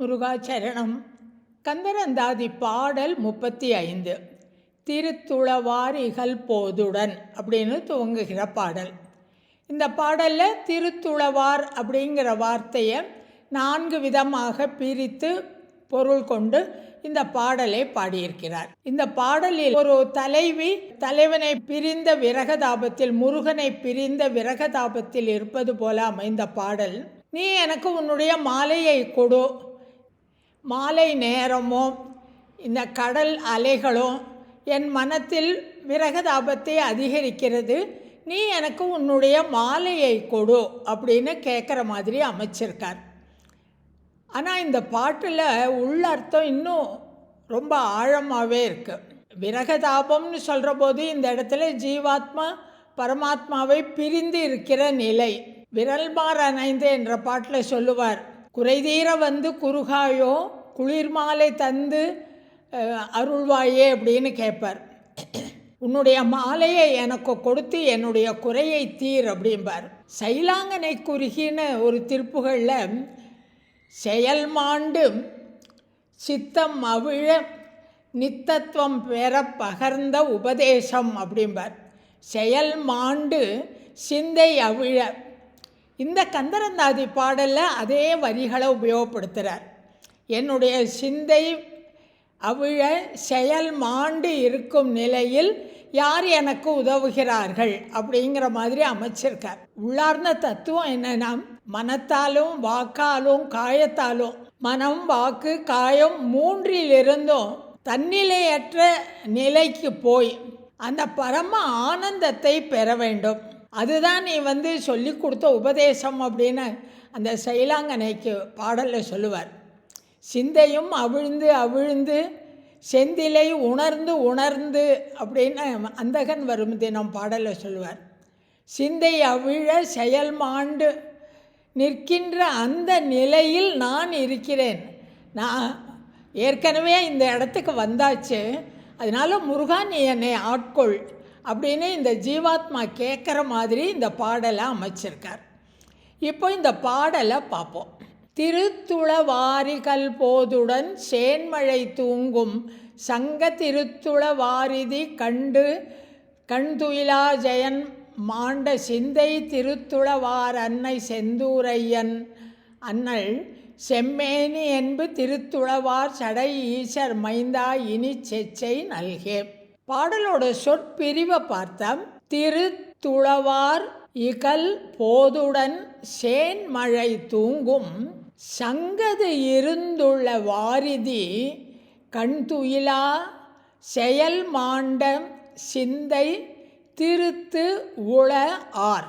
முருகாச்சரணம். கந்தரந்தாதி பாடல் முப்பத்தி ஐந்து திருத்துளவாரிகள் போதுடன் அப்படின்னு துவங்குகிற பாடல். இந்த பாடலில் திருத்துளவார் அப்படிங்கிற வார்த்தையை நான்கு விதமாக பிரித்து பொருள் கொண்டு இந்த பாடலை பாடியிருக்கிறார். இந்த பாடலில் ஒரு தலைவி தலைவனை பிரிந்த விரகதாபத்தில் முருகனை பிரிந்த விரகதாபத்தில் இருப்பது போல அமைந்த பாடல். நீ எனக்கு உன்னுடைய மாலையை கொடு. மாலை நேரமும் இந்த கடல் அலைகளும் என் மனத்தில் விரகதாபத்தை அதிகரிக்கிறது. நீ எனக்கு உன்னுடைய மாலையை கொடு அப்படின்னு கேட்குற மாதிரி அமைச்சிருக்கார். ஆனால் இந்த பாட்டில் உள்ளர்த்தம் இன்னும் ரொம்ப ஆழமாகவே இருக்குது விரகதாபம்னு சொல்கிற போது இந்த இடத்துல ஜீவாத்மா பரமாத்மாவை பிரிந்து இருக்கிற நிலை. விரல்மார் அணைந்து என்ற பாட்டில் சொல்லுவார். குறைதீர வந்து குறுகாயோ குளிர் மாலை தந்து அருள்வாயே அப்படின்னு கேட்பார் உன்னுடைய மாலையை எனக்கு கொடுத்து என்னுடைய குறையை தீர் அப்படிம்பார். சைலாங்கனை குறுகின்னு ஒரு திருப்புகளில் செயல்மாண்டு சித்தம் அவிழ நித்தத்துவம் பெற பகர்ந்த உபதேசம் அப்படிம்பார். செயல் மாண்டு சிந்தை அவிழ. இந்த கந்தரந்தாதி பாடலில் அதே வரிகளை உபயோகப்படுத்துகிறார் என்னுடைய சிந்தை அவிழ செயல் மாண்டு இருக்கும் நிலையில் யார் எனக்கு உதவுகிறார்கள் அப்படிங்கிற மாதிரி அமைச்சிருக்கார். உள்ளார்ந்த தத்துவம் என்னன்னா மனத்தாலும் வாக்காலும் காயத்தாலும். மனம் வாக்கு காயம் மூன்றிலிருந்தும் தன்னிலையற்ற நிலைக்கு போய் அந்த பரம ஆனந்தத்தை பெற வேண்டும். அதுதான் நீ வந்து சொல்லி கொடுத்த உபதேசம் அப்படின்னு அந்த சைலாங்கனைக்கு பாடலில் சொல்லுவார். சிந்தையும் அவிழ்ந்து அவிழ்ந்து செந்திலை உணர்ந்து உணர்ந்து அப்படின்னு அந்தகன் வரும் தினம் பாடலை சொல்லுவார் சிந்தை அவிழ செயல் மாண்டு நிற்கின்ற அந்த நிலையில் நான் இருக்கிறேன். நான் ஏற்கனவே இந்த இடத்துக்கு வந்தாச்சு அதனால முருகா நீ என்னை ஆட்கொள் அப்படின்னு இந்த ஜீவாத்மா கேட்குற மாதிரி இந்த பாடலை அமைச்சிருக்கார். இப்போ இந்த பாடலை பார்ப்போம். திருத்துளவாரிகள் போதுடன் சேன்மழை தூங்கும். சங்க திருத்துளவாரிதி கண்டு கண்துயிலா ஜெயன் மாண்ட சிந்தை திருத்துளவார் அன்னை செந்தூரையன். அன்னல் செம்மேனி என்பு திருத்துளவார் சடை ஈசர் மைந்தா இனி செச்சை நல்கே. பாடலோட சொற்பிரிவை பார்த்தா திருத்துளவார் இகல் போதுடன் சேன்மழை தூங்கும். சங்கது இருந்துள்ள வாரிதி கண்துயிலா செயல் மாண்ட சிந்தை திருத்து உள ஆர்.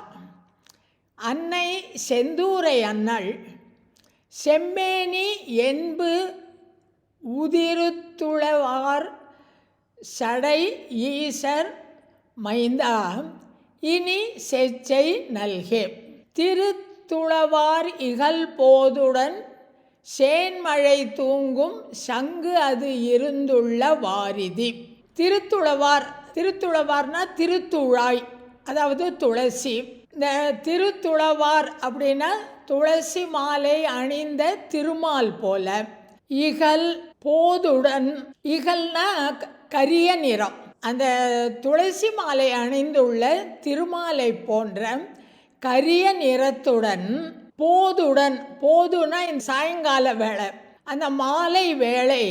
அன்னை செந்தூரை அண்ணல் செம்மேனி என்பு உதிருத்துளவார் சடை ஈசர் மைந்தா இனி செச்சை நல்கே. துளவார் இகல் போதுடன் சேன்மழை தூங்கும் சங்கு அது இருந்துள்ள வாரிதி. திருத்துளவார் திருத்துளவார்னா திருத்துழாய் அதாவது துளசி. இந்த திருத்துளவார் அப்படின்னா துளசி மாலை அணிந்த திருமால் போல. இகல் போதுடன் இகல்னா க- கரிய நிறம். அந்த துளசி மாலை அணிந்துள்ள திருமாலை போன்ற கரிய நிறத்துடன் போதுடன் போதுனா இந்த சாயங்கால வேலை அந்த மாலை வேலை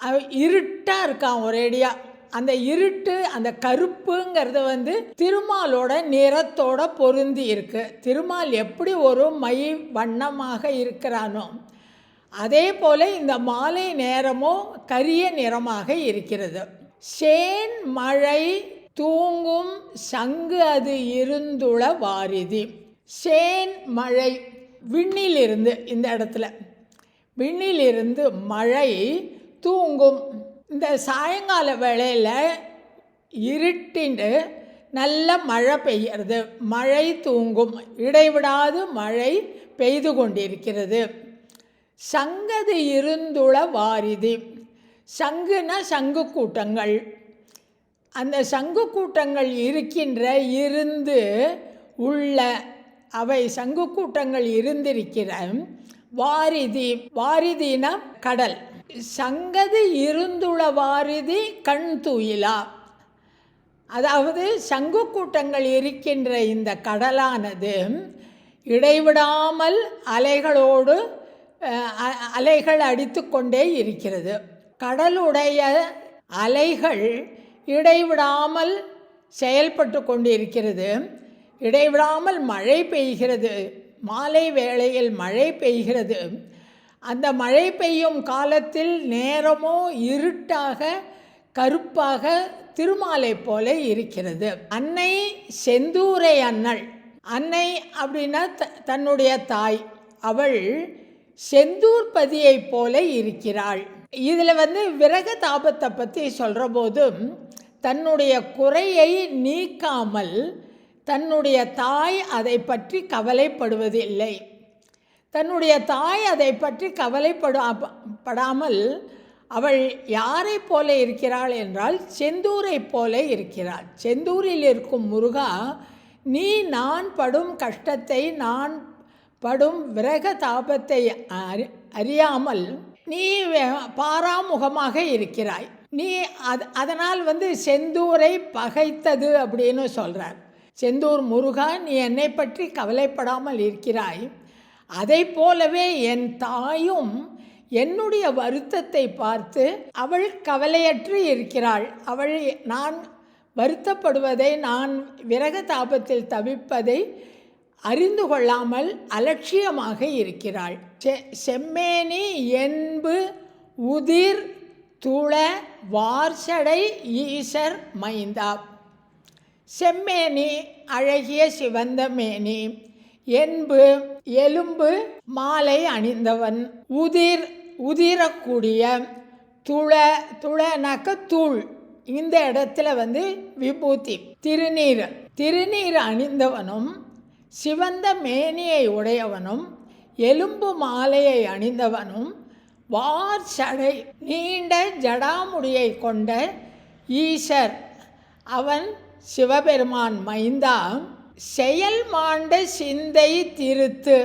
அவ- இருக்கான் ஒரேடியாக அந்த இருட்டு அந்த கருப்புங்கிறது வந்து திருமாலோட நிறத்தோட பொருந்தி இருக்கு. திருமால் எப்படி ஒரு மை வண்ணமாக இருக்கிறானோ அதே போல இந்த மாலை நேரமும் கரிய நிறமாக இருக்கிறது. சேன் மழை தூங்கும் சங்கு அது இருந்துள வாரிதி. சேன் மழை விண்ணிலிருந்து இந்த இடத்துல. விண்ணிலிருந்து மழை தூங்கும். இந்த சாயங்கால வேளையில் இருட்டின்னு நல்ல மழை பெய்யறது. மழை தூங்கும். இடைவிடாது மழை பெய்து கொண்டிருக்கிறது. சங்கது இருந்துள வாரிதி. சங்குனா சங்கு கூட்டங்கள். அந்த சங்கு கூட்டங்கள் இருக்கின்ற இருந்து உள்ள அவை சங்கு கூட்டங்கள் இருந்திருக்கிற வாரிதி வாரிதினா கடல். சங்கது இருந்துள வாரிதி கண் தூயிலா. அதாவது சங்கு கூட்டங்கள் இருக்கின்ற இந்த கடலானது இடைவிடாமல் அலைகளோடு அலைகள் அ- அலைகள் அடித்துக்கொண்டே இருக்கிறது. கடலுடைய அலைகள் இடைவிடாமல் செயல்பட்டு கொண்டிருக்கிறது. இடைவிடாமல் மழை பெய்கிறது. மாலை வேளையில் மழை பெய்கிறது. அந்த மழை பெய்யும் காலத்தில் நேரமோ இருட்டாக கருப்பாக திருமாலை போல இருக்கிறது. அன்னை செந்தூரை அன்னள் அன்னை அப்படின்னா த தன்னுடைய தாய். அவள் செந்தூர்பதியைப் போல இருக்கிறாள். இதில் வந்து விரக தாபத்தை பற்றி சொல்கிற போதும் தன்னுடைய குறையை நீக்காமல் தன்னுடைய தாய் அதை பற்றி கவலைப்படுவதில்லை. தன்னுடைய தாய் அதை பற்றி கவலைப்படா படாமல் அவள் யாரை போல இருக்கிறாள் என்றால் செந்தூரை போல இருக்கிறாள். செந்தூரில் இருக்கும் முருகா நீ நான் படும் கஷ்டத்தை நான் படும் விரக தாபத்தை அறி அறியாமல் நீ பாராமுகமாக இருக்கிறாய். நீ அது அதனால் வந்து செந்தூரை பகைத்தது அப்படின்னு சொல்கிறார் செந்தூர் முருகா நீ என்னை பற்றி கவலைப்படாமல் இருக்கிறாய். அதை போலவே என் தாயும் என்னுடைய வருத்தத்தை பார்த்து அவள் கவலையற்று இருக்கிறாள். அவள் நான் வருத்தப்படுவதை நான் விரக தாபத்தில் தவிப்பதை அறிந்து கொள்ளாமல் அலட்சியமாக இருக்கிறாள். செ செம்மேனி என்பு உதிர் துள வார்சடை ஈசர் மைந்தா. செம்மேனி அழகிய சிவந்த மேனி. என்பு எலும்பு மாலை அணிந்தவன். உதிர் உதிரக்கூடிய துள துளனாக்க தூள். இந்த இடத்துல வந்து விபூதி. திருநீர் திருநீர் அணிந்தவனும் சிவந்த மேனியை உடையவனும் எலும்பு மாலையை அணிந்தவனும் வார் சடை நீண்ட ஜடாமுடியை கொண்ட ஈசர். அவன் சிவபெருமான் மைந்தா செயல் மாண்ட சிந்தை திருத்து.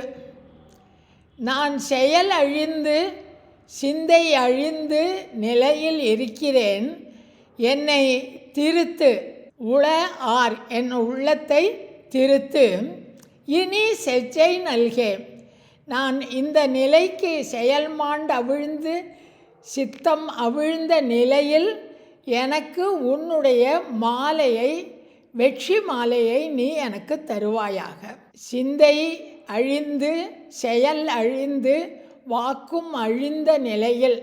நான் செயல் அழிந்து சிந்தை அழிந்து நிலையில் இருக்கிறேன் என்னை திருத்து. உள ஆர் என் உள்ளத்தை திருத்து. இனி செச்சை நல்கே. நான் இந்த நிலைக்கு செயல்மாண்டு அவிழ்ந்து சித்தம் அவிழ்ந்த நிலையில் எனக்கு உன்னுடைய மாலையை வெற்றி மாலையை நீ எனக்கு தருவாயாக. சிந்தை அழிந்து செயல் அழிந்து வாக்கும் அழிந்த நிலையில்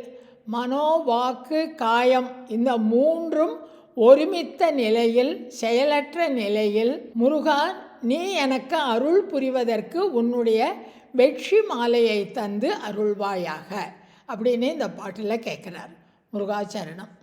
மனோ வாக்கு காயம் இந்த மூன்றும் ஒருமித்த நிலையில் செயலற்ற நிலையில் முருகா நீ எனக்கு அருள் புரிவதற்கு உன்னுடைய வெற்றி மாலையை தந்து அருள்வாயாக. அப்படின்னு இந்த பாட்டில் கேட்குறார் முருகாச்சரணம்.